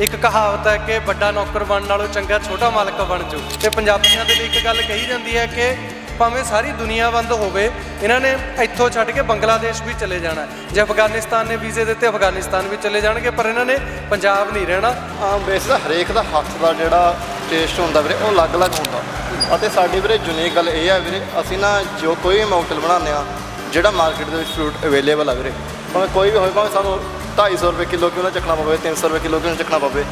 ਇੱਕ ਕਹਾਵਤ ਹੈ ਕਿ ਵੱਡਾ ਨੌਕਰ ਬਣਨ ਨਾਲੋਂ ਚੰਗਾ ਛੋਟਾ ਮਾਲਕ ਬਣ ਜਾਓ। ਤੇ ਪੰਜਾਬੀਆਂ ਦੇ ਲਈ ਇੱਕ ਗੱਲ ਕਹੀ ਜਾਂਦੀ ਹੈ ਕਿ ਭਾਵੇਂ ਸਾਰੀ ਦੁਨੀਆ ਬੰਦ ਹੋਵੇ, ਇਹਨਾਂ ਨੇ ਇੱਥੋਂ ਛੱਡ ਕੇ ਬੰਗਲਾਦੇਸ਼ ਵੀ ਚਲੇ ਜਾਣਾ ਜੇ ਅਫਗਾਨਿਸਤਾਨ ਨੇ ਵੀਜ਼ੇ ਦਿੱਤੇ, ਅਫਗਾਨਿਸਤਾਨ ਵੀ ਚਲੇ ਜਾਣਗੇ, ਪਰ ਇਹਨਾਂ ਨੇ ਪੰਜਾਬ ਨਹੀਂ ਰਹਿਣਾ। ਆਮ ਬੇਸ ਦਾ ਹਰੇਕ ਦਾ ਹੱਥ ਦਾ ਜਿਹੜਾ ਟੇਸਟ ਹੁੰਦਾ ਵੀਰੇ, ਉਹ ਅਲੱਗ-ਅਲੱਗ ਹੁੰਦਾ। ਅਤੇ ਸਾਡੀ ਵੀਰੇ ਯੂਨੀਕ ਗੱਲ ਇਹ ਹੈ ਵੀਰੇ, ਅਸੀਂ ਨਾ ਜੋ ਕੋਈ ਵੀ ਮੌਕਟੇਲ ਬਣਾਉਂਦੇ ਆ ਜਿਹੜਾ ਮਾਰਕੀਟ ਦੇ ਵਿੱਚ ਫਰੂਟ ਅਵੇਲੇਬਲ ਆ ਵੀਰੇ, ਭਾਵੇਂ ਕੋਈ ਵੀ ਹੋਵੇ, ਭਾਵੇਂ ਸਾਨੂੰ 250 ਰੁਪਏ ਕਿਲੋ ਕਿਉਂ ਨਾ ਚੱਕਣਾ ਪਵੇ 300 ਰੁਪਏ ਕਿਲੋ ਕਿਉਂ ਨਾ ਚੱਕਣਾ ਪਵੇ।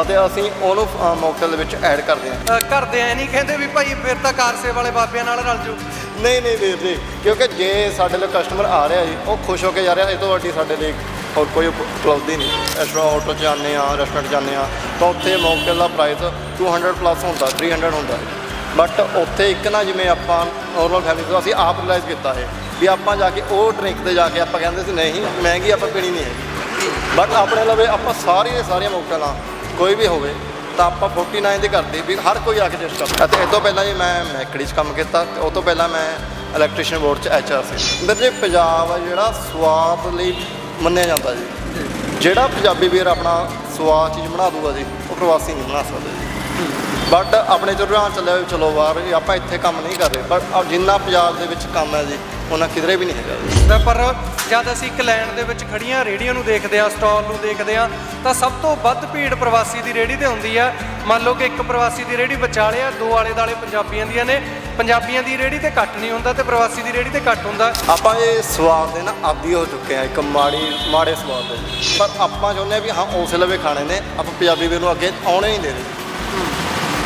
ਅਤੇ ਅਸੀਂ ਉਹਨੂੰ ਮੌਕਟੇਲ ਦੇ ਵਿੱਚ ਐਡ ਕਰਦੇ ਹਾਂ। ਅ, ਘਰ ਦੇ ਐ ਨਹੀਂ ਕਹਿੰਦੇ ਵੀ ਭਾਈ ਫਿਰ ਤਾਂ ਕਾਰਸੇ ਵਾਲੇ ਬਾਬਿਆਂ ਨਾਲ ਰਲ ਜਾਓ। ਨਹੀਂ ਨਹੀਂ ਵੀਰ ਜੀ ਕਿਉਂਕਿ ਜੇ ਸਾਡੇ ਲਈ ਕਸਟਮਰ ਆ ਰਿਹਾ ਜੀ ਉਹ ਖੁਸ਼ ਹੋ ਕੇ ਜਾ ਰਿਹਾ ਇਹ ਤੋਂ ਵੱਡੀ ਸਾਡੇ ਲਈ ਹੋਰ ਕੋਈ ਉਪਲਬਧੀ ਨਹੀਂ। ਰੈਸਟੋਰੈਂਟ ਹੋਟਲ 'ਚ ਜਾਂਦੇ ਆ ਰੈਸਟੋਰੈਂਟ ਜਾਂਦੇ ਆ ਤਾਂ ਉੱਥੇ ਮੌਕਟੇਲ ਦਾ ਪ੍ਰਾਈਸ 200 ਪਲੱਸ ਹੁੰਦਾ 300 ਹੁੰਦਾ। ਬਟ ਉੱਥੇ ਇੱਕ ਨਾ ਜਿਵੇਂ ਆਪਾਂ ਨੋਰਮਲ ਫੈਮਿਲੀ ਤੋਂ ਅਸੀਂ ਆਪ ਰਿਅਲਾਈਜ਼ ਕੀਤਾ ਹੈ ਵੀ ਆਪਾਂ ਜਾ ਕੇ ਉਹ ਡਰਿੰਕ ਤੇ ਜਾ ਕੇ ਆਪਾਂ ਕਹਿੰਦੇ ਸੀ ਨਹੀਂ ਮਹਿੰਗੀ ਆਪਾਂ ਪੀਣੀ ਨਹੀਂ ਹੈਗੀ। ਬਟ ਆਪਣੇ ਲਵੇ ਆਪਾਂ ਸਾਰੀ ਸਾਰੀਆਂ ਮੌਕਟੇਲਾਂ ਕੋਈ ਵੀ ਹੋਵੇ ਤਾਂ ਆਪਾਂ 49 ਦੀ ਕਰਦੇ ਵੀ ਹਰ ਕੋਈ ਆ ਕੇ ਟੈਸਟ ਕਰਦਾ। ਅਤੇ ਇਹ ਤੋਂ ਪਹਿਲਾਂ ਜੀ ਮੈਂ ਮੈਕੜੀ 'ਚ ਕੰਮ ਕੀਤਾ ਤੇ ਉਹ ਤੋਂ ਪਹਿਲਾਂ ਮੈਂ ਇਲੈਕਟ੍ਰੀਸ਼ੀਅਨ ਬੋਰਡ 'ਚ ਐਚਆਰ ਸੀ। ਮੇਰੇ ਜੀ ਪੰਜਾਬ ਆ ਜਿਹੜਾ ਸਵਾਦ ਲਈ ਮੰਨਿਆ ਜਾਂਦਾ ਜੀ। ਜਿਹੜਾ ਪੰਜਾਬੀ ਵੀਰ ਆਪਣਾ ਸਵਾਦ ਚੀਜ਼ ਬਣਾ ਦੂਗਾ ਜੀ ਉਹ ਪ੍ਰਵਾਸੀ ਨਹੀਂ ਬਣਾ ਸਕਦਾ ਜੀ। ਬਟ ਆਪਣੇ ਚ ਰੁਝਾਨ ਚੱਲਿਆ ਵੀ ਚਲੋ ਬਾਹਰ ਆਪਾਂ ਇੱਥੇ ਕੰਮ ਨਹੀਂ ਕਰ ਰਹੇ। ਪਰ ਜਿੰਨਾ ਪੰਜਾਬ ਦੇ ਵਿੱਚ ਕੰਮ ਹੈ ਜੀ ਉਹਨਾਂ ਕਿਧਰੇ ਵੀ ਨਹੀਂ ਹੈਗਾ ਜੀ। ਤਾਂ ਪਰ ਜਦ ਅਸੀਂ ਇੱਕ ਲਾਈਨ ਦੇ ਵਿੱਚ ਖੜੀਆਂ ਰੇੜੀਆਂ ਨੂੰ ਦੇਖਦੇ ਹਾਂ ਸਟਾਲ ਨੂੰ ਦੇਖਦੇ ਹਾਂ ਤਾਂ ਸਭ ਤੋਂ ਵੱਧ ਭੀੜ ਪ੍ਰਵਾਸੀ ਦੀ ਰੇੜੀ ਤੇ ਹੁੰਦੀ ਹੈ। ਮੰਨ ਲਓ ਕਿ ਇੱਕ ਪ੍ਰਵਾਸੀ ਦੀ ਰੇੜੀ ਵਿਚਾਲੇ ਆ ਦੋ ਆਲੇ ਦਾਲੇ ਪੰਜਾਬੀਆਂ ਦੀਆਂ ਨੇ। ਪੰਜਾਬੀਆਂ ਦੀ ਰੇੜੀ ਤੇ ਘੱਟ ਨਹੀਂ ਹੁੰਦਾ ਤੇ ਪ੍ਰਵਾਸੀ ਦੀ ਰੇੜੀ ਤੇ ਘੱਟ ਹੁੰਦਾ। ਆਪਾਂ ਇਹ ਸਵਾਦ ਦੇ ਨਾ ਆਦੀ ਹੋ ਚੁੱਕੇ ਆ ਇੱਕ ਮਾੜੀ ਮਾੜੇ ਸਵਾਦ ਦੇ ਪਰ ਆਪਾਂ ਚਾਹੁੰਦੇ ਆ ਵੀ ਹਾਂ ਉਸ ਲਵੇ ਖਾਣੇ ਨੇ ਆਪਾਂ ਪੰਜਾਬੀ ਵੀਰ ਨੂੰ ਅੱਗੇ ਆਉਣੇ ਹੀ ਦੇ ਦੇ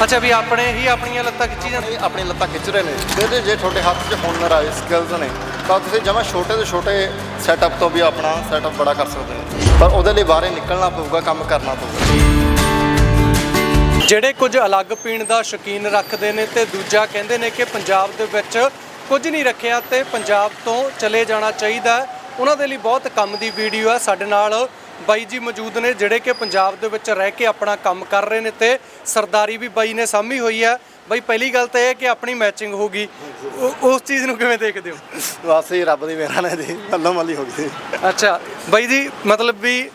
ਅੱਛਾ ਵੀ ਆਪਣੇ ਹੀ ਆਪਣੀਆਂ ਲੱਤਾਂ ਖਿੱਚੀ ਜਾਂਦੇ? ਇਹ ਆਪਣੀ ਲੱਤਾਂ ਖਿੱਚ ਰਹੇ ਨੇ। ਤੇ ਜੇ ਤੁਹਾਡੇ ਹੱਥ 'ਚ ਹੁਨਰ ਆਏ ਸਕਿੱਲਸ ਨੇ ਤਾਂ ਤੁਸੀਂ ਜਮਾ ਛੋਟੇ ਤੋਂ ਛੋਟੇ ਸੈਟਅਪ ਤੋਂ ਵੀ ਆਪਣਾ ਸੈਟਅਪ ਬੜਾ ਕਰ ਸਕਦੇ ਹੋ। ਪਰ ਉਹਦੇ ਲਈ ਬਾਹਰੇ ਨਿਕਲਣਾ ਪਊਗਾ ਕੰਮ ਕਰਨਾ ਪਊਗਾ। ਜਿਹੜੇ ਕੁਝ ਅਲੱਗ ਪੀਣ ਦਾ ਸ਼ੌਕੀਨ ਰੱਖਦੇ ਨੇ ਤੇ ਦੂਜਾ ਕਹਿੰਦੇ ਨੇ ਕਿ ਪੰਜਾਬ ਦੇ ਵਿੱਚ ਕੁਝ ਨਹੀਂ ਰੱਖਿਆ ਤੇ ਪੰਜਾਬ ਤੋਂ ਚਲੇ ਜਾਣਾ ਚਾਹੀਦਾ। ਉਹਨਾਂ ਦੇ ਲਈ ਬਹੁਤ ਕੰਮ ਦੀ ਵੀਡੀਓ ਹੈ ਸਾਡੇ ਨਾਲ। ਬਾਈ ਜੀ ਮੌਜੂਦ ਨੇ ਜਿਹੜੇ ਕਿ ਪੰਜਾਬ ਦੇ ਵਿੱਚ ਰਹਿ ਕੇ ਆਪਣਾ ਕੰਮ ਕਰ ਰਹੇ ਨੇ ਤੇ ਸਰਦਾਰੀ ਵੀ ਬਾਈ ਨੇ ਸਾਂਭੀ ਹੋਈ ਹੈ। ਬਾਈ ਪਹਿਲੀ ਗੱਲ ਤਾਂ ਇਹ ਹੈ ਕਿ ਆਪਣੀ ਮੈਚਿੰਗ ਹੋ ਗਈ। ਉਹ- ਉਸ ਚੀਜ਼ ਨੂੰ ਕਿਵੇਂ ਦੇਖਦੇ ਹੋ? ਬਸ ਹੀ ਰੱਬ ਦੀ ਮਿਹਰ ਨਾਲ ਜੀ ਮੱਲੋ ਮੱਲੀ ਹੋ ਗਈ। ਅੱਛਾ ਬਾਈ ਜੀ ਮਤਲਬ ਵੀ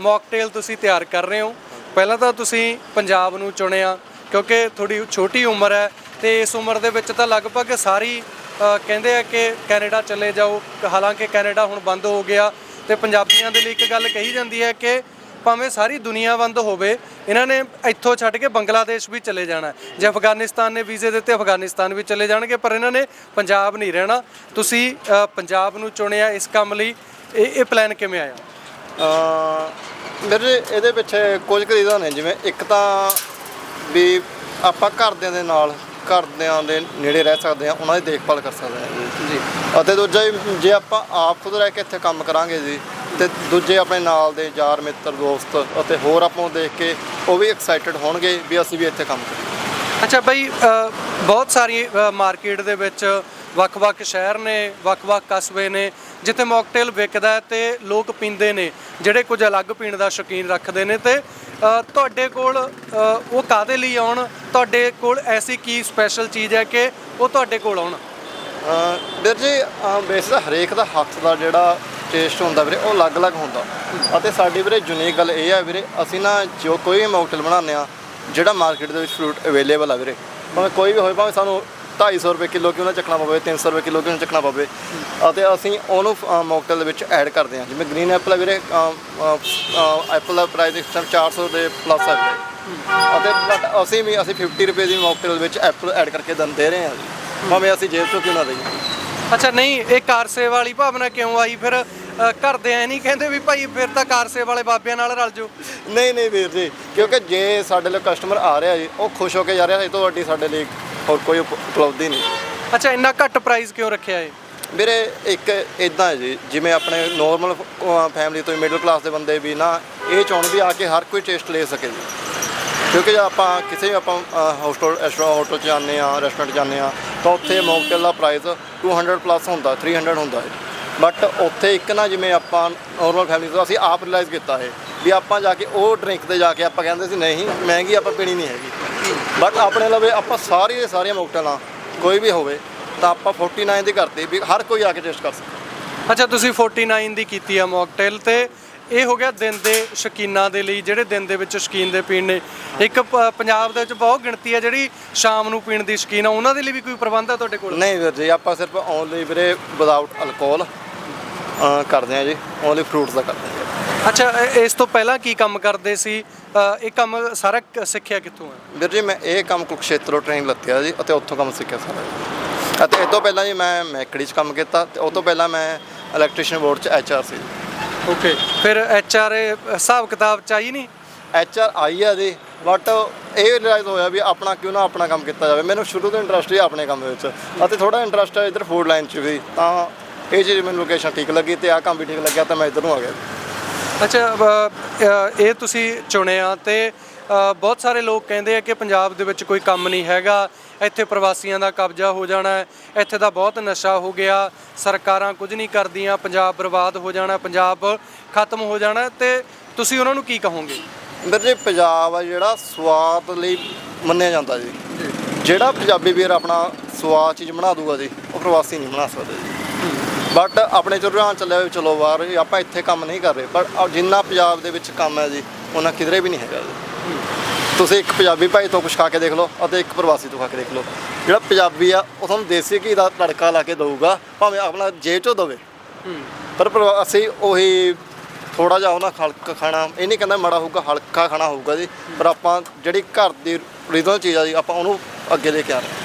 ਮੌਕਟੇਲ ਤੁਸੀਂ ਤਿਆਰ ਕਰ ਰਹੇ ਹੋ। ਪਹਿਲਾਂ ਤਾਂ ਤੁਸੀਂ ਪੰਜਾਬ ਨੂੰ ਚੁਣਿਆ ਕਿਉਂਕਿ ਥੋੜੀ ਛੋਟੀ ਉਮਰ ਹੈ ਤੇ ਇਸ ਉਮਰ ਦੇ ਵਿੱਚ ਤਾਂ ਲਗਭਗ ਸਾਰੀ ਕਹਿੰਦੇ ਆ ਕਿ ਕੈਨੇਡਾ ਚਲੇ ਜਾਓ। ਹਾਲਾਂਕਿ ਕੈਨੇਡਾ ਹੁਣ ਬੰਦ ਹੋ ਗਿਆ। ਤੇ ਪੰਜਾਬੀਆਂ ਦੇ ਲਈ ਇੱਕ ਗੱਲ ਕਹੀ ਜਾਂਦੀ ਹੈ ਕਿ ਭਾਵੇਂ ਸਾਰੀ ਦੁਨੀਆ ਬੰਦ ਹੋਵੇ ਇਹਨਾਂ ਨੇ ਇੱਥੋਂ ਛੱਡ ਕੇ ਬੰਗਲਾਦੇਸ਼ ਵੀ ਚਲੇ ਜਾਣਾ ਜੇ ਅਫਗਾਨਿਸਤਾਨ ਨੇ ਵੀਜ਼ੇ ਦਿੱਤੇ ਅਫਗਾਨਿਸਤਾਨ ਵੀ ਚਲੇ ਜਾਣਗੇ ਪਰ ਇਹਨਾਂ ਨੇ ਪੰਜਾਬ ਨਹੀਂ ਰਹਿਣਾ। ਤੁਸੀਂ ਅ, ਪੰਜਾਬ ਨੂੰ ਚੁਣਿਆ ਇਸ ਕੰਮ ਲਈ। ਇਹ ਇਹ ਪਲਾਨ ਕਿਵੇਂ ਆਇਆ? ਅਮ ਮੇਰੇ ਇਹਦੇ ਪਿੱਛੇ ਕੁਝ ਕੁ ਰੀਜ਼ਨ ਨੇ। ਜਿਵੇਂ ਇੱਕ ਤਾਂ ਵੀ ਆਪਾਂ ਘਰਦਿਆਂ ਦੇ ਨਾਲ ਘਰਦਿਆਂ ਦੇ ਨੇੜੇ ਰਹਿ ਸਕਦੇ ਆ ਉਹਨਾਂ ਦੀ ਦੇਖਭਾਲ ਕਰ ਸਕਦੇ ਹਾਂ। ਜੀ। ਅਤੇ ਦੂਜਾ ਜੀ, ਜੇ ਆਪਾਂ ਆਪ ਖੁਦ ਰਹਿ ਕੇ ਇੱਥੇ ਕੰਮ ਕਰਾਂਗੇ ਜੀ ਤੇ ਦੂਜੇ ਆਪਣੇ ਨਾਲ ਦੇ ਯਾਰ ਮਿੱਤਰ ਦੋਸਤ ਅਤੇ ਹੋਰ ਆਪਾਂ ਨੂੰ ਦੇਖ ਕੇ ਉਹ ਵੀ ਐਕਸਾਈਟਡ ਹੋਣਗੇ ਵੀ ਅਸੀਂ ਵੀ ਇੱਥੇ ਕੰਮ ਕਰੀਏ। ਅੱਛਾ ਅ, ਬਹੁਤ ਸਾਰੀ ਮਾਰਕੀਟ ਦੇ ਵਿੱਚ ਵੱਖ-ਵੱਖ ਸ਼ਹਿਰ ਨੇ ਵੱਖ-ਵੱਖ ਕਸਬੇ ਨੇ ਜਿੱਥੇ ਮੌਕਟੇਲ ਵਿਕਦਾ ਹੈ ਤੇ ਲੋਕ ਪੀਂਦੇ ਨੇ ਜਿਹੜੇ ਕੁਝ ਅਲੱਗ ਪੀਣ ਦਾ ਸ਼ੌਕੀਨ ਰੱਖਦੇ ਨੇ ਤੇ ਤੁਹਾਡੇ ਕੋਲ ਉਹ ਕਾਦੇ ਲਈ ਆਉਣ? ਤੁਹਾਡੇ ਕੋਲ ਐਸੀ ਕੀ ਸਪੈਸ਼ਲ ਚੀਜ਼ ਹੈ ਕਿ ਉਹ ਤੁਹਾਡੇ ਕੋਲ ਆਉਣ? ਵੀਰ ਜੀ ਬੇਸ ਹਰੇਕ ਦਾ ਹੱਥ ਦਾ ਜਿਹੜਾ ਟੇਸਟ ਹੁੰਦਾ ਵੀਰੇ, ਉਹ ਅਲੱਗ-ਅਲੱਗ ਹੁੰਦਾ। ਅਤੇ ਸਾਡੀ ਵੀਰੇ ਯੂਨੀਕ ਗੱਲ ਇਹ ਆ ਵੀਰੇ, ਅਸੀਂ ਨਾ ਜੋ ਕੋਈ ਵੀ ਮੌਕਟੇਲ ਬਣਾਉਂਦੇ ਆ ਜਿਹੜਾ ਮਾਰਕੀਟ ਦੇ ਵਿੱਚ ਫਰੂਟ ਅਵੇਲੇਬਲ ਆ ਵੀਰੇ, ਭਾਵੇਂ ਕੋਈ ਵੀ ਹੋਵੇ, ਭਾਵੇਂ ਸਾਨੂੰ 250 ਰੁਪਏ ਕਿਲੋ ਕਿਉਂ ਨਾ ਚੱਕਣਾ ਪਵੇ 300 ਰੁਪਏ ਕਿਲੋ ਕਿਉਂ ਨਾ ਚੱਕਣਾ ਪਵੇ। ਅਤੇ ਅਸੀਂ ਉਹਨੂੰ ਮੌਕਟੇਲ ਦੇ ਵਿੱਚ ਐਡ ਕਰਦੇ ਹਾਂ। ਜਿਵੇਂ ਗ੍ਰੀਨ ਐਪਲ ਵੀਰੇ ਐਪਲ ਦਾ ਪ੍ਰਾਈਸ ਇਸ ਟਾਈਮ 400 ਦੇ ਪਲੱਸ ਆ ਅਤੇ ਅਸੀਂ ਵੀ ਅਸੀਂ 50 ਰੁਪਏ ਦੀ ਮੌਕਟੇਲ ਵਿੱਚ ਐਪਲ ਐਡ ਕਰਕੇ ਦੇ ਰਹੇ ਹਾਂ ਜੀ। ਭਾਵੇਂ ਅਸੀਂ ਜੇਬ ਤੋਂ ਕਿਉਂ ਨਾ ਦਈਏ। ਅੱਛਾ ਨਹੀਂ ਇਹ ਕਾਰਸੇ ਵਾਲੀ ਭਾਵਨਾ ਕਿਉਂ ਆਈ? ਫਿਰ ਅ, ਘਰ ਦੇ ਐ ਨਹੀਂ ਕਹਿੰਦੇ ਵੀ ਭਾਈ ਫਿਰ ਤਾਂ ਕਾਰਸੇ ਵਾਲੇ ਬਾਬਿਆਂ ਨਾਲ ਰਲ ਜਾਓ। ਨਹੀਂ ਨਹੀਂ ਵੀਰ ਜੀ ਕਿਉਂਕਿ ਜੇ ਸਾਡੇ ਲਈ ਕਸਟਮਰ ਆ ਰਿਹਾ ਜੀ ਉਹ ਖੁਸ਼ ਹੋ ਕੇ ਜਾ ਰਿਹਾ ਇਹ ਤੋਂ ਵੱਡੀ ਸਾਡੇ ਲਈ ਹੋਰ ਕੋਈ ਉਪ- ਉਪਲਬਧੀ ਨਹੀਂ। ਅੱਛਾ ਇੰਨਾ ਘੱਟ ਪ੍ਰਾਈਸ ਕਿਉਂ ਰੱਖਿਆ ਏ ਵੀਰੇ ਇੱਕ ਇਦਾਂ ਹੈ ਜੀ ਜਿਵੇਂ ਆਪਣੇ ਨੋਰਮਲ ਫੈਮਿਲੀ ਤੋਂ ਮਿਡਲ ਕਲਾਸ ਦੇ ਬੰਦੇ ਵੀ ਨਾ ਇਹ ਚਾਹੁਣ ਵੀ ਆ ਕੇ ਹਰ ਕੋਈ ਟੇਸਟ ਲੈ ਸਕੇ ਜੀ। ਕਿਉਂਕਿ ਜੇ ਆਪਾਂ ਕਿਸੇ ਵੀ ਆਪਾਂ ਹੋਸਟਲ ਰੈਸਟੋਰੈਂਟ ਹੋਟਲ 'ਚ ਜਾਂਦੇ ਆ ਰੈਸਟੋਰੈਂਟ ਜਾਂਦੇ ਆ ਤਾਂ ਉੱਥੇ ਮੌਕਟੇਲ ਦਾ ਪ੍ਰਾਈਸ 200 ਪਲੱਸ ਹੁੰਦਾ 300 ਹੁੰਦਾ ਹੈ। ਬਟ ਉੱਥੇ ਇੱਕ ਨਾ ਜਿਵੇਂ ਆਪਾਂ ਨੋਰਮਲ ਫੈਮਿਲੀ ਤੋਂ ਅਸੀਂ ਆਪ ਰਿਅਲਾਈਜ਼ ਕੀਤਾ ਹੈ ਵੀ ਆਪਾਂ ਜਾ ਕੇ ਉਹ ਡਰਿੰਕ ਤੇ ਜਾ ਕੇ ਆਪਾਂ ਕਹਿੰਦੇ ਸੀ ਨਹੀਂ ਮਹਿੰਗੀ ਆਪਾਂ ਪੀਣੀ ਨਹੀਂ ਹੈਗੀ। ਬਟ ਆਪਣੇ ਲਵੇ ਆਪਾਂ ਸਾਰੀ ਦੇ ਸਾਰੀਆਂ ਮੌਕਟੇਲਾਂ ਕੋਈ ਵੀ ਹੋਵੇ ਤਾਂ ਆਪਾਂ 49 ਦੀ ਕਰਤੀ ਵੀ ਹਰ ਕੋਈ ਆ ਕੇ ਟੇਸਟ ਕਰ ਸਕੇ ਅੱਛਾ ਤੁਸੀਂ 49 ਦੀ ਕੀਤੀ ਆ ਮੌਕਟੇਲ ਤੇ ਇਹ ਹੋ ਗਿਆ ਦਿਨ ਦੇ ਸ਼ਕੀਨਾਂ ਦੇ ਲਈ ਜਿਹੜੇ ਦਿਨ ਦੇ ਵਿੱਚ ਸ਼ਕੀਨ ਦੇ ਪੀਣ ਨੇ। ਇੱਕ ਪ- ਪੰਜਾਬ ਦੇ ਵਿੱਚ ਬਹੁਤ ਗਿਣਤੀ ਹੈ ਜਿਹੜੀ ਸ਼ਾਮ ਨੂੰ ਪੀਣ ਦੀ ਸ਼ਕੀਨ ਆ ਉਹਨਾਂ ਦੇ ਲਈ ਵੀ ਕੋਈ ਪ੍ਰਬੰਧ ਹੈ ਤੁਹਾਡੇ ਕੋਲ? ਨਹੀਂ ਵੀਰ ਜੀ ਆਪਾਂ ਸਿਰਫ ਓਨਲੀ ਵੀਰੇ ਵਿਦਆਊਟ ਅਲਕੋਹਲ ਕਰਦੇ ਆ ਜੀ ਓਨਲੀ ਫਰੂਟਸ ਦਾ ਕਰਦੇ ਆ। ਅੱਛਾ ਇਹ- ਇਸ ਤੋਂ ਪਹਿਲਾਂ ਕੀ ਕੰਮ ਕਰਦੇ ਸੀ? ਇਹ ਕੰਮ ਸਾਰਾ ਕ- ਸਿੱਖਿਆ ਕਿੱਥੋਂ ਹੈ ਵੀਰ ਜੀ ਮੈਂ ਇਹ ਕੰਮ ਕੁਰਕਸ਼ੇਤਰੋਂ ਟ੍ਰੇਨਿੰਗ ਲੱਤਿਆ ਜੀ ਅਤੇ ਉੱਥੋਂ ਕੰਮ ਸਿੱਖਿਆ ਸਾਰਾ। ਅਤੇ ਇਹ ਤੋਂ ਪਹਿਲਾਂ ਜੀ ਮੈਂ ਮੈਕੜੀ 'ਚ ਕੰਮ ਕੀਤਾ ਤੇ ਉਹ ਤੋਂ ਪਹਿਲਾਂ ਮੈਂ ਇਲੈਕਟ੍ਰੀਸ਼ੀਅਨ ਬੋਰਡ 'ਚ ਐਚਆਰ ਸੀ ਓਕੇ ਫਿਰ ਐਚ ਆਰ ਹਿਸਾਬ ਕਿਤਾਬ ਚਾਹੀ ਨਹੀਂ? ਐਚਆਰ ਆਈ ਆ ਜੀ ਬਟ ਇਹ ਰਿਅਲਾਈਜ਼ ਹੋਇਆ ਵੀ ਆਪਣਾ ਕਿਉਂ ਨਾ ਆਪਣਾ ਕੰਮ ਕੀਤਾ ਜਾਵੇ। ਮੈਨੂੰ ਸ਼ੁਰੂ ਤੋਂ ਇੰਟਰਸਟ ਹੀ ਆਪਣੇ ਕੰਮ ਵਿੱਚ ਅਤੇ ਥੋੜਾ ਇੰਟਰਸਟ ਹੈ ਇਧਰ ਫੂਡ ਲਾਈਨ 'ਚ ਵੀ ਤਾਂ ਇਹ ਚੀਜ਼ ਮੈਨੂੰ ਲੋਕੇਸ਼ਨ ਠੀਕ ਲੱਗੀ ਤੇ ਆਹ ਕੰਮ ਵੀ ਠੀਕ ਲੱਗਿਆ ਤਾਂ ਮੈਂ ਇਧਰ ਨੂੰ ਆ ਗਿਆ ਅੱਛਾ ਅ, ਇਹ ਤੁਸੀਂ ਚੁਣਿਆ ਤੇ ਅ, ਬਹੁਤ ਸਾਰੇ ਲੋਕ ਕਹਿੰਦੇ ਆ ਕਿ ਪੰਜਾਬ ਦੇ ਵਿੱਚ ਕੋਈ ਕੰਮ ਨਹੀਂ ਹੈਗਾ ਇੱਥੇ ਪ੍ਰਵਾਸੀਆਂ ਦਾ ਕਬਜ਼ਾ ਹੋ ਜਾਣਾ ਹੈ ਇੱਥੇ ਦਾ ਬਹੁਤ ਨਸ਼ਾ ਹੋ ਗਿਆ ਸਰਕਾਰਾਂ ਕੁਝ ਨਹੀਂ ਕਰਦੀਆਂ ਪੰਜਾਬ ਬਰਬਾਦ ਹੋ ਜਾਣਾ ਪੰਜਾਬ ਖਤਮ ਹੋ ਜਾਣਾ ਤੇ ਤੁਸੀਂ ਉਹਨਾਂ ਨੂੰ ਕੀ ਕਹੋਗੇ? ਵੀਰ ਜੀ ਪੰਜਾਬ ਆ ਜਿਹੜਾ ਸਵਾਦ ਲਈ ਮੰਨਿਆ ਜਾਂਦਾ ਜੀ। ਜਿਹੜਾ ਪੰਜਾਬੀ ਵੀਰ ਆਪਣਾ ਸਵਾਦ ਚੀਜ਼ ਬਣਾ ਦੂਗਾ ਜੀ ਉਹ ਪ੍ਰਵਾਸੀ ਨਹੀਂ ਬਣਾ ਸਕਦਾ ਜੀ। ਬਟ ਆਪਣੇ ਚ ਰੁਝਾਨ ਚੱਲਿਆ ਵੀ ਚਲੋ ਬਾਹਰ ਵੀ ਆਪਾਂ ਇੱਥੇ ਕੰਮ ਨਹੀਂ ਕਰ ਰਹੇ ਪਰ ਜਿੰਨਾ ਪੰਜਾਬ ਦੇ ਵਿੱਚ ਕੰਮ ਹੈ ਜੀ, ਉਹਨਾਂ ਕਿਧਰੇ ਵੀ ਨਹੀਂ ਹੈਗਾ ਜੀ। ਤੁਸੀਂ ਇੱਕ ਪੰਜਾਬੀ ਭਾਈ ਤੋਂ ਕੁਛ ਖਾ ਕੇ ਦੇਖ ਲਓ ਅਤੇ ਇੱਕ ਪ੍ਰਵਾਸੀ ਤੋਂ ਖਾ ਕੇ ਦੇਖ ਲਓ। ਜਿਹੜਾ ਪੰਜਾਬੀ ਆ, ਉਹ ਤੁਹਾਨੂੰ ਦੇਸੀ ਘੀ ਦਾ ਤੜਕਾ ਲਾ ਕੇ ਦਊਗਾ, ਭਾਵੇਂ ਆਪਣਾ ਜੇਬ ਚੋਂ ਦਵੇ। ਪਰ ਪ੍ਰਵਾਸੀ ਉਹੀ ਥੋੜਾ ਜਿਹਾ ਉਹਨਾਂ ਹਲਕਾ ਖਾਣਾ, ਇਹ ਨਹੀਂ ਕਹਿੰਦਾ ਮਾੜਾ ਹੋਊਗਾ, ਹਲਕਾ ਖਾਣਾ ਹੋਊਗਾ ਜੀ, ਪਰ ਆਪਾਂ ਜਿਹੜੀ ਘਰ ਦੀ ਰੀਜ਼ਨਲ ਚੀਜ਼ ਆ ਜੀ, ਆਪਾਂ ਉਹਨੂੰ ਅੱਗੇ ਲੈ ਕੇ ਆ ਰਹੇ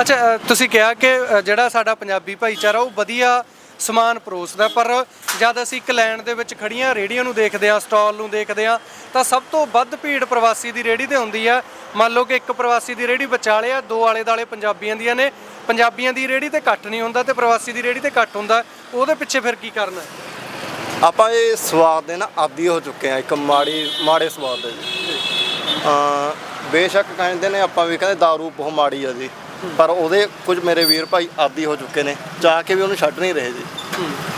ਅੱਛਾ ਤੁਸੀਂ ਕਿਹਾ ਕਿ ਜਿਹੜਾ ਸਾਡਾ ਪੰਜਾਬੀ ਭਾਈਚਾਰਾ, ਉਹ ਵਧੀਆ ਸਮਾਨ ਪਰੋਸਦਾ ਪਰ ਜਦ ਅਸੀਂ ਇੱਕ ਲਾਈਨ ਦੇ ਵਿੱਚ ਖੜੀਆਂ ਰੇੜੀਆਂ ਨੂੰ ਦੇਖਦੇ ਹਾਂ ਸਟਾਲ ਨੂੰ ਦੇਖਦੇ ਹਾਂ ਤਾਂ ਸਭ ਤੋਂ ਵੱਧ ਭੀੜ ਪ੍ਰਵਾਸੀ ਦੀ ਰੇੜੀ ਤੇ ਹੁੰਦੀ ਆ ਮੰਨ ਲਓ ਕਿ ਇੱਕ ਪ੍ਰਵਾਸੀ ਦੀ ਰੇੜੀ ਵਿਚਾਲੇ ਆ ਦੋ ਆਲੇ ਦਾਲੇ ਪੰਜਾਬੀਆਂ ਦੀਆਂ ਨੇ। ਪੰਜਾਬੀਆਂ ਦੀ ਰੇੜੀ ਤੇ ਘੱਟ ਨਹੀਂ ਹੁੰਦਾ ਤੇ ਪ੍ਰਵਾਸੀ ਦੀ ਰੇੜੀ ਤੇ ਘੱਟ ਹੁੰਦਾ। ਉਹਦੇ ਪਿੱਛੇ ਫਿਰ ਕੀ ਕਰਨਾ ਆਪਾਂ ਇਹ ਸਵਾਦ ਦੇ ਨਾ ਆਦੀ ਹੋ ਚੁੱਕੇ ਆ ਇੱਕ ਮਾੜੀ ਮਾੜੇ ਸਵਾਦ ਦੇ। ਜੀ। ਬੇਸ਼ੱਕ ਕਹਿੰਦੇ ਨੇ ਆਪਾਂ ਵੀ ਕਹਿੰਦੇ दारू ਬਹੁਤ ਮਾੜੀ ਆ ਜੀ। ਪਰ ਉਹਦੇ ਕੁਝ ਮੇਰੇ ਵੀਰ ਭਾਈ ਆਦੀ ਹੋ ਚੁੱਕੇ ਨੇ ਜਾ ਕੇ ਵੀ ਉਹਨੂੰ ਛੱਡ ਨਹੀਂ ਰਹੇ ਜੀ।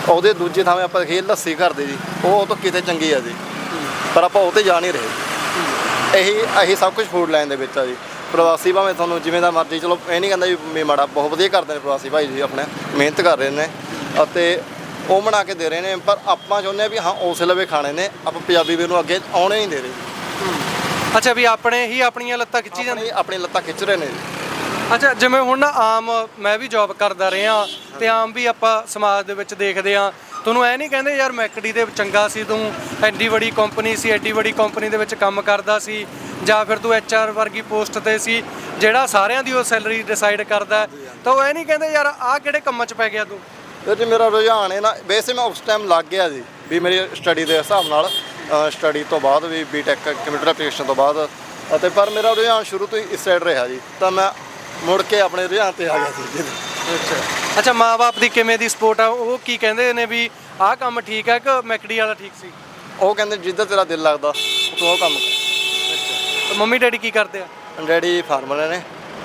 ਉਹਦੇ ਦੂਜੇ ਥਾਵੇਂ ਆਪਾਂ ਖੇਲ ਲੱਸੀ ਕਰਦੇ ਜੀ ਉਹ ਉਹ ਤੋਂ ਕਿਤੇ ਚੰਗੀ ਆ ਜੀ। ਪਰ ਆਪਾਂ ਉਹ ਤੇ ਜਾ ਨਹੀਂ ਰਹੇ। ਇਹੀ ਇਹੀ ਸਭ ਕੁਝ ਫੂਡ ਲਾਈਨ ਦੇ ਵਿੱਚ ਆ ਜੀ। ਪ੍ਰਵਾਸੀ ਭਾਵੇਂ ਤੁਹਾਨੂੰ ਜਿਵੇਂ ਦਾ ਮਰਜ਼ੀ ਚਲੋ ਇਹ ਨਹੀਂ ਕਹਿੰਦਾ ਵੀ ਮੈਂ ਮਾੜਾ ਬਹੁਤ ਵਧੀਆ ਕਰਦੇ ਨੇ ਪ੍ਰਵਾਸੀ ਭਾਈ ਜੀ ਆਪਣੇ ਮਿਹਨਤ ਕਰ ਰਹੇ ਨੇ। ਅਤੇ ਉਹ ਬਣਾ ਕੇ ਦੇ ਰਹੇ ਨੇ ਪਰ ਆਪਾਂ ਚਾਹੁੰਦੇ ਆ ਵੀ ਹਾਂ ਉਸ ਲਵੇ ਖਾਣੇ ਨੇ। ਆਪਾਂ ਪੰਜਾਬੀ ਵੀਰ ਨੂੰ ਅੱਗੇ ਆਉਣੇ ਨਹੀਂ ਦੇ ਰਹੇ। ਅੱਛਾ ਵੀ ਆਪਣੇ ਹੀ ਆਪਣੀਆਂ ਲੱਤਾਂ ਖਿੱਚੀ ਜਾਂਦੇ ਆਪਣੀ ਆਪਣੀ ਲੱਤਾਂ ਖਿੱਚ ਰਹੇ ਨੇ ਜੀ। ਅੱਛਾ, ਜਿਵੇਂ ਹੁਣ ਨਾ ਆਮ ਮੈਂ ਵੀ ਜੌਬ ਕਰਦਾ ਰਿਹਾ ਤੇ ਆਮ ਵੀ ਆਪਾਂ ਸਮਾਜ ਦੇ ਵਿੱਚ ਦੇਖਦੇ ਆ ਤੁਹਾਨੂੰ ਐ ਨਹੀਂ ਕਹਿੰਦੇ ਯਾਰ ਮੈਕਡੀ ਦੇ ਚੰਗਾ ਸੀ, ਤੂੰ ਐਡੀ ਵੱਡੀ ਕੰਪਨੀ ਸੀ, ਐਡੀ ਵੱਡੀ ਕੰਪਨੀ ਦੇ ਵਿੱਚ ਕੰਮ ਕਰਦਾ ਸੀ, ਜਾਂ ਫਿਰ ਤੂੰ ਐਚਆਰ ਵਰਗੀ ਪੋਸਟ ਤੇ ਸੀ, ਜਿਹੜਾ ਸਾਰਿਆਂ ਦੀ ਉਹ ਸੈਲਰੀ ਡਿਸਾਈਡ ਕਰਦਾ। ਤਾਂ ਉਹ ਐ ਨਹੀਂ ਕਹਿੰਦੇ ਯਾਰ ਆਹ ਕਿਹੜੇ ਕੰਮਾਂ 'ਚ ਪੈ ਗਿਆ ਤੂੰ? ਫਿਰ ਜੀ ਮੇਰਾ ਰੁਝਾਨ ਹੈ ਨਾ, ਵੈਸੇ ਮੈਂ ਉਸ ਟਾਈਮ ਲੱਗ ਗਿਆ ਜੀ, ਵੀ ਮੇਰੀ ਸਟੱਡੀ ਦੇ ਹਿਸਾਬ ਨਾਲ ਸਟੱਡੀ ਤੋਂ ਬਾਅਦ ਵੀ ਬੀਟੈਕ ਕੰਪਿਊਟਰ ਐਪਲੀਕੇਸ਼ਨ ਤੋਂ ਬਾਅਦ। ਅਤੇ ਪਰ ਮੇਰਾ ਰੁਝਾਨ ਸ਼ੁਰੂ ਤੋਂ ਹੀ ਇਸ ਸਾਈਡ ਰਿਹਾ ਜੀ। ਤਾਂ ਮੈਂ ਮੁੜ ਕੇ ਆਪਣੇ ਰੁਝਾਨ ਤੇ ਆ ਗਿਆ ਸੀ ਜੀ। ਅੱਛਾ। ਅੱਛਾ ਮਾਪੇ ਦੀ ਕਿਵੇਂ ਦੀ ਸਪੋਰਟ ਆ? ਉਹ ਕੀ ਕਹਿੰਦੇ ਨੇ ਵੀ ਆਹ ਕੰਮ ਠੀਕ ਹੈ ਕਿ ਮੈਕਡੀ ਵਾਲਾ ਠੀਕ ਸੀ? ਉਹ ਕਹਿੰਦੇ ਜਿੱਦਾਂ ਤੇਰਾ ਦਿਲ ਲੱਗਦਾ ਤੂੰ ਉਹ ਕੰਮ ਕਰ। ਤੇ ਮੰਮੀ ਡੈਡੀ ਕੀ ਕਰਦੇ ਆ? ਡੈਡੀ ਫਾਰਮਰ ਨੇ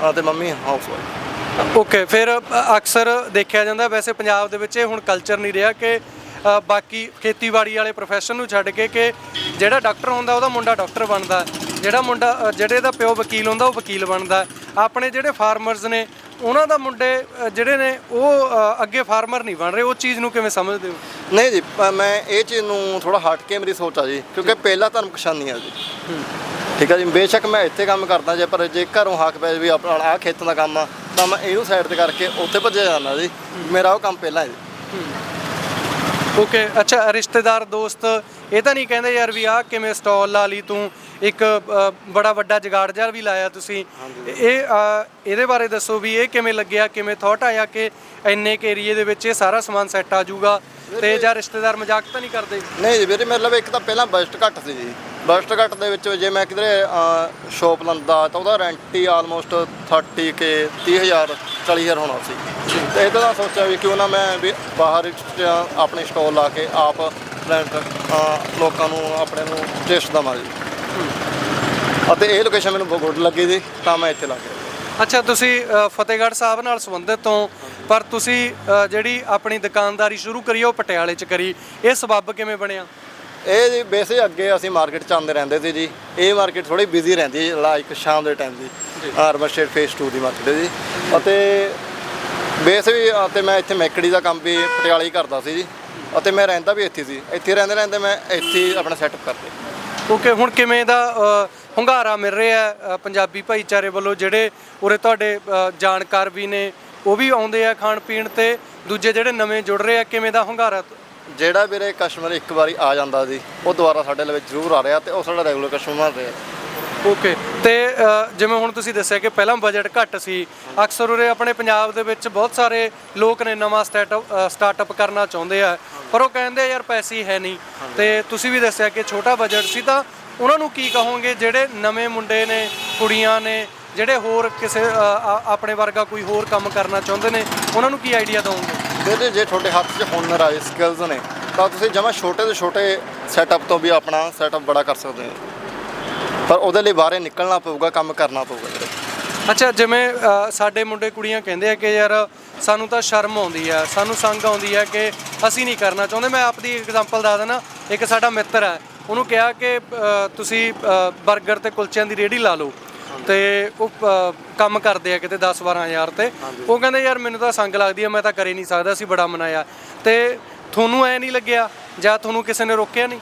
ਅਤੇ ਮੰਮੀ ਹਾਊਸ ਵਾਈਫ ਓਕੇ ਫਿਰ ਅ, ਅਕਸਰ ਦੇਖਿਆ ਜਾਂਦਾ ਵੈਸੇ ਪੰਜਾਬ ਦੇ ਵਿੱਚ ਇਹ ਹੁਣ ਕਲਚਰ ਨਹੀਂ ਰਿਹਾ ਕਿ ਅ, ਬਾਕੀ ਖੇਤੀਬਾੜੀ ਵਾਲੇ ਪ੍ਰੋਫੈਸ਼ਨ ਨੂੰ ਛੱਡ ਕੇ ਕਿ ਜਿਹੜਾ ਡਾਕਟਰ ਹੁੰਦਾ ਉਹਦਾ ਮੁੰਡਾ ਡਾਕਟਰ ਬਣਦਾ। ਹੈ। ਜਿਹੜਾ ਮੁੰਡਾ ਅ, ਜਿਹੜੇ ਦਾ ਪਿਓ ਵਕੀਲ ਹੁੰਦਾ ਉਹ ਵਕੀਲ ਬਣਦਾ। ਹੈ। ਆਪਣੇ ਜਿਹੜੇ ਫਾਰਮਰਸ ਨੇ ਉਹਨਾਂ ਦਾ ਮੁੰਡੇ ਜਿਹੜੇ ਨੇ ਉਹ ਅੱਗੇ ਫਾਰਮਰ ਨਹੀਂ ਬਣ ਰਹੇ। ਉਹ ਚੀਜ਼ ਨੂੰ ਕਿਵੇਂ ਸਮਝਦੇ ਹੋ? ਨਹੀਂ ਜੀ ਮੈਂ ਇਹ ਚੀਜ਼ ਨੂੰ ਥੋੜਾ ਹਟ ਕੇ ਮੇਰੀ ਸੋਚ ਆ ਜੀ ਕਿਉਂਕਿ ਪਹਿਲਾ ਧਰਮ ਪਛਾਨੀ ਆ ਜੀ। ਠੀਕ ਆ ਜੀ ਬੇਸ਼ੱਕ ਮੈਂ ਇੱਥੇ ਕੰਮ ਕਰਦਾ ਜੇ ਪਰ ਜੇ ਘਰੋਂ ਹਾਕ ਪੈ ਵੀ ਆਪਣਾ ਆਹ ਖੇਤਾਂ ਦਾ ਕੰਮ ਆ ਤਾਂ ਮੈਂ ਇਹਨੂੰ ਸਾਈਡ ਤੇ ਕਰਕੇ ਉੱਥੇ ਭੱਜਿਆ ਜਾਂਦਾ ਜੀ। ਮੇਰਾ ਉਹ ਕੰਮ ਪਹਿਲਾਂ ਹੈ। ਜੀ ਓਕੇ ਅੱਛਾ ਰਿਸ਼ਤੇਦਾਰ ਦੋਸਤ ਇਹ ਤਾਂ ਨਹੀਂ ਕਹਿੰਦੇ ਯਾਰ ਵੀ ਆਹ ਕਿਵੇਂ ਸਟਾਲ ਲਾ ਲਈ ਤੂੰ ਇੱਕ ਬੜਾ ਵੱਡਾ ਜਗਾੜ ਜਿਹਾ ਵੀ ਲਾਇਆ ਤੁਸੀਂ। ਇਹ ਇਹਦੇ ਬਾਰੇ ਦੱਸੋ ਵੀ ਇਹ ਕਿਵੇਂ ਲੱਗਿਆ ਕਿਵੇਂ ਥਾਟ ਆਇਆ ਕਿ ਇੰਨੇ ਕੇ ਏਰੀਏ ਦੇ ਵਿੱਚ ਇਹ ਸਾਰਾ ਸਮਾਨ ਸੈੱਟ ਆ ਜਾਊਗਾ ਤੇ ਜਾਂ ਰਿਸ਼ਤੇਦਾਰ ਮਜ਼ਾਕ ਤਾਂ ਨਹੀਂ ਕਰਦੇ? ਨਹੀਂ ਜੀ ਵੀਰੇ ਮਤਲਬ ਇੱਕ ਤਾਂ ਪਹਿਲਾਂ ਬਜਟ ਘੱਟ ਸੀ ਜੀ। ਬਜਟ ਘੱਟ ਦੇ ਵਿੱਚ ਜੇ ਮੈਂ ਕਿਧਰੇ ਸ਼ੋਪ ਲੰਦਾ ਤਾਂ ਉਹਦਾ ਰੈਂਟ ਹੀ ਆਲਮੋਸਟ 30 ਕੇ 30000 40000 ਹੋਣਾ ਸੀ। ਤੇ ਇਹਦਾ ਸੋਚਿਆ ਵੀ ਕਿਉਂ ਨਾ ਮੈਂ ਵੀ ਬਾਹਰ ਆਪਣੇ ਸਟਾਲ ਲਾ ਕੇ ਆਪ ਰੈਂਟ ਲੋਕਾਂ ਨੂੰ ਆਪਣੇ ਨੂੰ ਟੇਸਟ ਦਵਾਂ ਜੀ। ਅਤੇ ਇਹ ਲੋਕੇਸ਼ਨ ਮੈਨੂੰ ਬਹੁਤ ਗੁੱਡ ਲੱਗੀ ਜੀ ਤਾਂ ਮੈਂ ਇੱਥੇ ਲੱਗ ਗਿਆ ਅੱਛਾ ਤੁਸੀਂ ਅ, ਫਤਿਹਗੜ੍ਹ ਸਾਹਿਬ ਨਾਲ ਸੰਬੰਧਿਤ ਹੋ ਪਰ ਤੁਸੀਂ ਅ, ਜਿਹੜੀ ਆਪਣੀ ਦੁਕਾਨਦਾਰੀ ਸ਼ੁਰੂ ਕਰੀ ਉਹ ਪਟਿਆਲੇ 'ਚ ਕਰੀ ਇਹ ਸਬੱਬ ਕਿਵੇਂ ਬਣਿਆ? ਇਹ ਜੀ ਵੈਸੇ ਅੱਗੇ ਅਸੀਂ ਮਾਰਕੀਟ ਚ ਆਉਂਦੇ ਰਹਿੰਦੇ ਸੀ ਜੀ ਇਹ ਮਾਰਕੀਟ ਥੋੜੀ ਬਿਜ਼ੀ ਰਹਿੰਦੀ ਹੈ ਲਾਈਕ ਸ਼ਾਮ ਦੇ ਟਾਈਮ ਜੀ। ਅਰਬਨ ਸਟੇਟ ਫੇਸ 2 ਦੀ ਮਾਰਕੀਟ ਹੈ ਜੀ। ਅਤੇ ਵੈਸੇ ਵੀ ਅਤੇ ਮੈਂ ਇੱਥੇ ਮੈਕੜੀ ਦਾ ਕੰਮ ਵੀ ਪਟਿਆਲੇ ਹੀ ਕਰਦਾ ਸੀ ਜੀ। ਅਤੇ ਮੈਂ ਰਹਿੰਦਾ ਵੀ ਇੱਥੇ ਸੀ ਇੱਥੇ ਰਹਿੰਦੇ ਰਹਿੰਦੇ ਮੈਂ ਇੱਥੇ ਹੀ ਆਪਣਾ ਸੈਟਅਪ ਕਰ ਲਿਆ। ਓਕੇ ਹੁਣ ਕਿਵੇਂ ਦਾ ਅ, ਹੁੰਗਾਰਾ ਮਿਲ ਰਿਹਾ ਹੈ, ਅ, ਪੰਜਾਬੀ ਭਾਈਚਾਰੇ ਵੱਲੋਂ ਜਿਹੜੇ ਉਰੇ ਤੁਹਾਡੇ ਅ, ਜਾਣਕਾਰ ਵੀ ਨੇ ਉਹ ਵੀ ਆਉਂਦੇ ਆ ਖਾਣ ਪੀਣ ਤੇ ਦੂਜੇ ਜਿਹੜੇ ਨਵੇਂ ਜੁੜ ਰਹੇ ਆ ਕਿਵੇਂ ਦਾ ਹੁੰਗਾਰਾ? ਜਿਹੜਾ ਵੀਰੇ ਕਸਟਮਰ ਇੱਕ ਵਾਰੀ ਆ ਜਾਂਦਾ ਜੀ ਉਹ ਦੁਬਾਰਾ ਸਾਡੇ ਲਈ ਜ਼ਰੂਰ ਆ ਰਿਹਾ ਤੇ ਉਹ ਸਾਡਾ ਰੈਗੂਲਰ ਕਸਟਮਰ ਬਣ ਰਿਹਾ ਓਕੇ ਤੇ ਅ, ਜਿਵੇਂ ਹੁਣ ਤੁਸੀਂ ਦੱਸਿਆ ਕਿ ਪਹਿਲਾਂ ਬਜਟ ਘੱਟ ਸੀ ਅਕਸਰ ਉਰੇ ਆਪਣੇ ਪੰਜਾਬ ਦੇ ਵਿੱਚ ਬਹੁਤ ਸਾਰੇ ਲੋਕ ਨੇ ਨਵਾਂ ਸਟਾਰਟਅਪ ਸਟਾਰਟਅਪ ਕਰਨਾ ਚਾਹੁੰਦੇ ਆ। ਪਰ ਉਹ ਕਹਿੰਦੇ ਯਾਰ ਪੈਸੇ ਹੀ ਨਹੀਂ। ਤੇ ਤੁਸੀਂ ਵੀ ਦੱਸਿਆ ਕਿ ਛੋਟਾ ਬਜਟ ਸੀ ਤਾਂ ਉਹਨਾਂ ਨੂੰ ਕੀ ਕਹੋਗੇ? ਜਿਹੜੇ ਨਵੇਂ ਮੁੰਡੇ ਨੇ ਕੁੜੀਆਂ ਨੇ ਜਿਹੜੇ ਹੋਰ ਕਿਸੇ ਆਪਣੇ ਵਰਗਾ ਕੋਈ ਹੋਰ ਕੰਮ ਕਰਨਾ ਚਾਹੁੰਦੇ ਨੇ ਉਹਨਾਂ ਨੂੰ ਕੀ ਆਈਡੀਆ ਦਵੋਗੇ? ਵੀਰੇ ਜੇ ਤੁਹਾਡੇ ਹੱਥ 'ਚ ਹੁਨਰ ਆਏ ਸਕਿੱਲਸ ਨੇ ਤਾਂ ਤੁਸੀਂ ਜਮਾ ਛੋਟੇ ਤੋਂ ਛੋਟੇ ਸੈਟਅਪ ਤੋਂ ਵੀ ਆਪਣਾ ਸੈਟਅਪ ਬੜਾ ਕਰ ਸਕਦੇ ਹੋ। ਪਰ ਉਹਦੇ ਲਈ ਬਾਹਰੇ ਨਿਕਲਣਾ ਪਊਗਾ ਕੰਮ ਕਰਨਾ ਪਊਗਾ। ਅੱਛਾ ਜਿਵੇਂ ਸਾਡੇ ਮੁੰਡੇ ਕੁੜੀਆਂ ਕਹਿੰਦੇ ਆ ਕਿ ਯਾਰ ਸਾਨੂੰ ਤਾਂ ਸ਼ਰਮ ਆਉਂਦੀ ਆ ਸਾਨੂੰ ਸੰਗ ਆਉਂਦੀ ਆ ਕਿ ਅਸੀਂ ਨਹੀਂ ਕਰਨਾ ਚਾਹੁੰਦੇ। ਮੈਂ ਆਪਦੀ ਐਗਜ਼ਾਮਪਲ ਦੱਸ ਦਿੰਦਾ ਇੱਕ ਸਾਡਾ ਮਿੱਤਰ ਹੈ ਉਹਨੂੰ ਕਿਹਾ ਕਿ ਤੁਸੀਂ 버ਗਰ ਤੇ ਕੁਲਚਿਆਂ ਦੀ ਰੇਹੜੀ ਲਾ ਲਓ ਤੇ ਉਹ ਕੰਮ ਕਰਦੇ ਆ ਕਿਤੇ 10 12000 ਤੇ। ਉਹ ਕਹਿੰਦੇ ਯਾਰ ਮੈਨੂੰ ਤਾਂ ਸੰਗ ਲੱਗਦੀ ਆ ਮੈਂ ਤਾਂ ਕਰ ਹੀ ਨਹੀਂ ਸਕਦਾ ਅਸੀਂ ਬੜਾ ਮਨਾਇਆ। ਤੇ ਤੁਹਾਨੂੰ ਐ ਨਹੀਂ ਲੱਗਿਆ ਜਾਂ ਤੁਹਾਨੂੰ ਕਿਸੇ ਨੇ ਰੋਕਿਆ ਨਹੀਂ?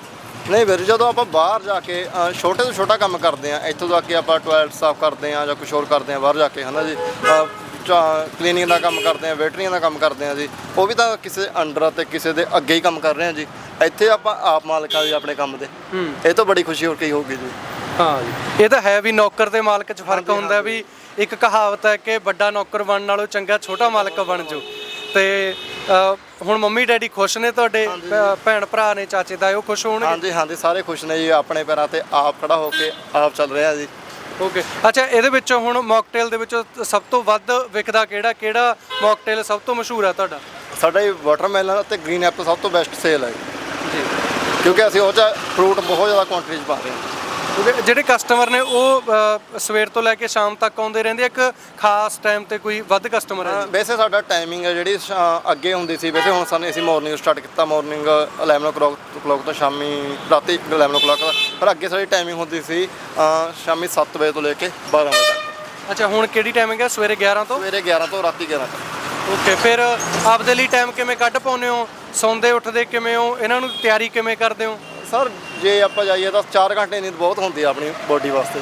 ਨਹੀਂ ਵੀਰੇ ਜਦੋਂ ਆਪਾਂ ਬਾਹਰ ਜਾ ਕੇ ਅ, ਛੋਟੇ ਤੋਂ ਛੋਟਾ ਕੰਮ ਕਰਦੇ ਆ ਇੱਥੋਂ ਜਾ ਕੇ ਆਪਾਂ ਟਾਇਲਟ ਸਾਫ਼ ਕਰਦੇ ਆ ਜਾਂ ਕੁਝ ਹੋਰ ਕਰਦੇ ਆ ਬਾਹਰ ਜਾ ਕੇ ਹਨਾ ਜੀ? ਕਲੀਨਿੰਗ ਦਾ ਕੰਮ ਕਰਦੇ ਆ ਵੇਟਰੀਆਂ ਦਾ ਕੰਮ ਕਰਦੇ ਆ ਜੀ ਉਹ ਵੀ ਤਾਂ ਕਿਸੇ ਅੰਡਰ ਤੇ ਕਿਸੇ ਦੇ ਅੱਗੇ ਹੀ ਕੰਮ ਕਰ ਰਹੇ ਆ ਜੀ। ਇੱਥੇ ਆਪਾਂ ਆਪ ਮਾਲਕ ਆ ਜੀ ਆਪਣੇ ਕੰਮ ਦੇ। ਇਹ ਤੋਂ ਬੜੀ ਖੁਸ਼ੀ ਹੋਰ ਕੀ ਹੋਊਗੀ ਜੀ। ਹਾਂ ਜੀ। ਇਹ ਤਾਂ ਹੈ ਵੀ ਨੌਕਰ ਤੇ ਮਾਲਕ 'ਚ ਫ਼ਰਕ ਹੁੰਦਾ ਵੀ ਇੱਕ ਕਹਾਵਤ ਹੈ ਕਿ ਵੱਡਾ ਨੌਕਰ ਬਣਨ ਨਾਲੋਂ ਚੰਗਾ ਛੋਟਾ ਮਾਲਕ ਬਣ ਜਾਓ। ਤੇ ਅ, ਹੁਣ ਮੰਮੀ ਡੈਡੀ ਖੁਸ਼ ਨੇ ਤੁਹਾਡੇ ਭੈ- ਭੈਣ ਭਰਾ ਨੇ ਚਾਚੇ ਤਾਏ ਉਹ ਖੁਸ਼ ਹੋਣਗੇ? ਹਾਂਜੀ ਹਾਂਜੀ ਸਾਰੇ ਖੁਸ਼ ਨੇ ਜੀ ਆਪਣੇ ਪੈਰਾਂ ਤੇ ਆਪ ਖੜਾ ਹੋ ਕੇ ਆਪ ਚੱਲ ਰਿਹਾ ਜੀ। ਓਕੇ। ਅੱਛਾ ਇਹਦੇ ਵਿੱਚੋਂ ਹੁਣ ਮੌਕਟੇਲ ਦੇ ਵਿੱਚੋਂ ਸਭ ਤੋਂ ਵੱਧ ਵਿਕਦਾ ਕਿਹੜਾ ਕਿਹੜਾ ਮੌਕਟੇਲ ਸਭ ਤੋਂ ਮਸ਼ਹੂਰ ਹੈ ਤੁਹਾਡਾ? ਸਾਡਾ ਇਹ ਵਾਟਰਮੈਲਨ ਅਤੇ ਗ੍ਰੀਨ ਐਪਲ ਸਭ ਤੋਂ ਬੈਸਟ ਸੇਲ ਹੈ ਜੀ। ਜੀ। ਕਿਉਂਕਿ ਅਸੀਂ ਉਹ ਚ ਫਰੂਟ ਬਹੁਤ ਜ਼ਿਆਦਾ ਕੁਆਂਟੀਟੀ 'ਚ ਪਾ ਰਹੇ ਹਾਂ। ਕਿਉਂਕਿ ਜਿਹੜੇ ਕਸਟਮਰ ਨੇ ਉਹ ਅ, ਸਵੇਰ ਤੋਂ ਲੈ ਕੇ ਸ਼ਾਮ ਤੱਕ ਆਉਂਦੇ ਰਹਿੰਦੇ ਆ, ਇੱਕ ਖਾਸ ਟਾਈਮ ਤੇ ਕੋਈ ਵੱਧ ਕਸਟਮਰ ਹੈ ਅ, ਵੈਸੇ ਸਾਡਾ ਟਾਈਮਿੰਗ ਹੈ ਜਿਹੜੀ ਸ਼ਾ- ਅੱਗੇ ਹੁੰਦੀ ਸੀ। ਵੈਸੇ ਹੁਣ ਸਾਨੂੰ ਅਸੀਂ ਮਾਰਨਿੰਗ ਸਟਾਰਟ ਕੀਤਾ ਮਾਰਨਿੰਗ 11 o'clock ਤੋਂ ਸ਼ਾਮੀ ਰਾਤੀ 11 o'clock ਦਾ ਪਰ ਅੱਗੇ ਸਾਡੀ ਟਾਈਮਿੰਗ ਹੁੰਦੀ ਸੀ ਅ, ਸ਼ਾਮੀ 7 ਵਜੇ ਤੋਂ ਲੈ ਕੇ 12 ਵਜੇ ਤੱਕ। ਅੱਛਾ ਹੁਣ ਕਿਹੜੀ ਟਾਈਮਿੰਗ ਹੈ ਸਵੇਰੇ 11 ਤੋਂ? ਸਵੇਰੇ 11 ਤੋਂ ਰਾਤੀ 11 ਤੱਕ। ਓਕੇ ਫਿਰ ਆਪਦੇ ਲਈ ਟਾਈਮ ਕਿਵੇਂ ਕੱਢ ਪਾਉਂਦੇ ਹੋ? ਸੌਂਦੇ ਉੱਠਦੇ ਕਿਵੇਂ ਹੋ? ਇਹਨਾਂ ਨੂੰ ਤਿਆਰੀ ਕਿਵੇਂ ਕਰਦੇ ਹੋ? ਸਰ ਜੇ ਆਪਾਂ ਜਾਈਏ ਤਾਂ 4 ਘੰਟੇ ਨੀਂਦ ਬਹੁਤ ਹੁੰਦੀ ਆ ਆਪਣੀ ਬੋਡੀ ਵਾਸਤੇ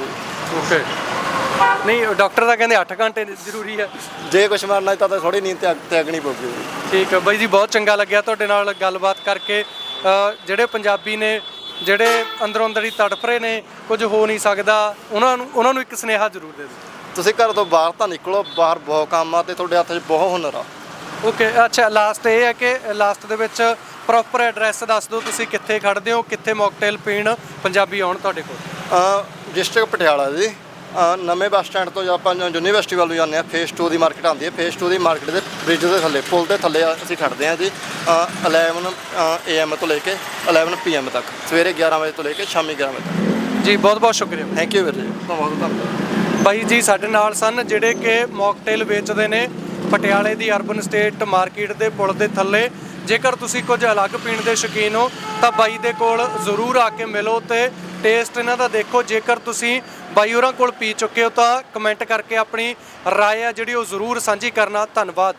ਓਕੇ ਨਹੀਂ ਡਾਕਟਰ ਤਾਂ ਕਹਿੰਦੇ 8 ਘੰਟੇ ਜ਼ਰੂਰੀ ਹੈ ਜੇ ਕੁਛ ਮਰਨਾ ਤਾਂ ਥੋੜੀ ਨੀਂਦ ਤਿਆਗ ਤਿਆਗਣੀ ਪਊਗੀ। ਠੀਕ ਹੈ ਬਾਈ ਜੀ ਬਹੁਤ ਚੰਗਾ ਲੱਗਿਆ ਤੁਹਾਡੇ ਨਾਲ ਗੱਲਬਾਤ ਕਰਕੇ। ਜਿਹੜੇ ਪੰਜਾਬੀ ਨੇ ਜਿਹੜੇ ਅੰਦਰੋਂ ਅੰਦਰ ਹੀ ਤੜਫ ਰਹੇ ਨੇ ਕੁਝ ਹੋ ਨਹੀਂ ਸਕਦਾ ਉਹਨਾਂ ਨੂੰ ਉਹਨਾਂ ਨੂੰ ਇੱਕ ਸੁਨੇਹਾ ਜ਼ਰੂਰ ਦੇ ਦਿਓ। ਤੁਸੀਂ ਘਰ ਤੋਂ ਬਾਹਰ ਤਾਂ ਨਿਕਲੋ ਬਾਹਰ ਬਹੁਤ ਕੰਮ ਆ ਤੇ ਤੁਹਾਡੇ ਹੱਥ 'ਚ ਬਹੁਤ ਹੁਨਰ ਆ। ਓਕੇ ਅੱਛਾ ਲਾਸਟ ਇਹ ਹੈ ਕਿ ਲਾਸਟ ਦੇ ਵਿੱਚ ਪ੍ਰੋਪਰ ਐਡਰੈਸ ਦੱਸ ਦਿਓ ਤੁਸੀਂ ਕਿੱਥੇ ਖੜਦੇ ਹੋ ਕਿੱਥੇ ਮੌਕਟੇਲ ਪੀਣ ਪੰਜਾਬੀ ਆਉਣ ਤੁਹਾਡੇ ਕੋਲ। ਡਿਸਟ੍ਰਿਕਟ ਪਟਿਆਲਾ ਜੀ। ਨਵੇਂ ਬੱਸ ਸਟੈਂਡ ਤੋਂ ਜਦੋਂ ਆਪਾਂ ਯੂਨੀਵਰਸਿਟੀ ਵੱਲ ਜਾਂਦੇ ਆ ਫੇਸ 2 ਦੀ ਮਾਰਕੀਟ ਆਉਂਦੀ ਹੈ। ਫੇਸ 2 ਦੀ ਮਾਰਕੀਟ ਦੇ ਬ੍ਰਿਜ ਦੇ ਥੱਲੇ ਪੁਲ ਦੇ ਥੱਲੇ ਅਸੀਂ ਖੜਦੇ ਆ ਜੀ। ਅ, 11 ਏਐਮ ਤੋਂ ਲੈ ਕੇ 11 ਪੀਐਮ ਤੱਕ ਸਵੇਰੇ 11 ਵਜੇ ਤੋਂ ਲੈ ਕੇ ਸ਼ਾਮੀ 11 ਵਜੇ ਤੱਕ। ਜੀ ਬਹੁਤ ਬਹੁਤ ਸ਼ੁਕਰੀਆ। ਥੈਂਕ ਯੂ ਵੀਰ ਜੀ। ਬਹੁਤ ਬਹੁਤ ਧੰਨਵਾਦ ਬਾਈ ਜੀ ਸਾਡੇ ਨਾਲ ਸਨ ਜਿਹੜੇ ਕਿ ਮੌਕਟੇਲ ਵੇਚਦੇ ਨੇ। ਪਟਿਆਲੇ ਦੀ ਅਰਬਨ ਸਟੇਟ ਮਾਰਕੀਟ ਦੇ ਪੁਲ ਦੇ ਥੱਲੇ। ਜੇਕਰ ਤੁਸੀਂ ਕੁਝ ਅਲੱਗ ਪੀਣ ਦੇ ਸ਼ੌਕੀਨ ਹੋ, ਤਾਂ ਬਾਈ ਦੇ ਕੋਲ ਜ਼ਰੂਰ ਆ ਕੇ ਮਿਲੋ ਤੇ ਟੇਸਟ ਇਹਨਾਂ ਦਾ ਦੇਖੋ। ਜੇਕਰ ਤੁਸੀਂ ਬਾਈ ਹੋਰਾਂ ਕੋਲ ਪੀ ਚੁੱਕੇ ਹੋ, ਤਾਂ ਕਮੈਂਟ ਕਰਕੇ ਆਪਣੀ ਰਾਏ ਆ ਜਿਹੜੀ ਉਹ ਜ਼ਰੂਰ ਸਾਂਝੀ ਕਰਨਾ। ਧੰਨਵਾਦ।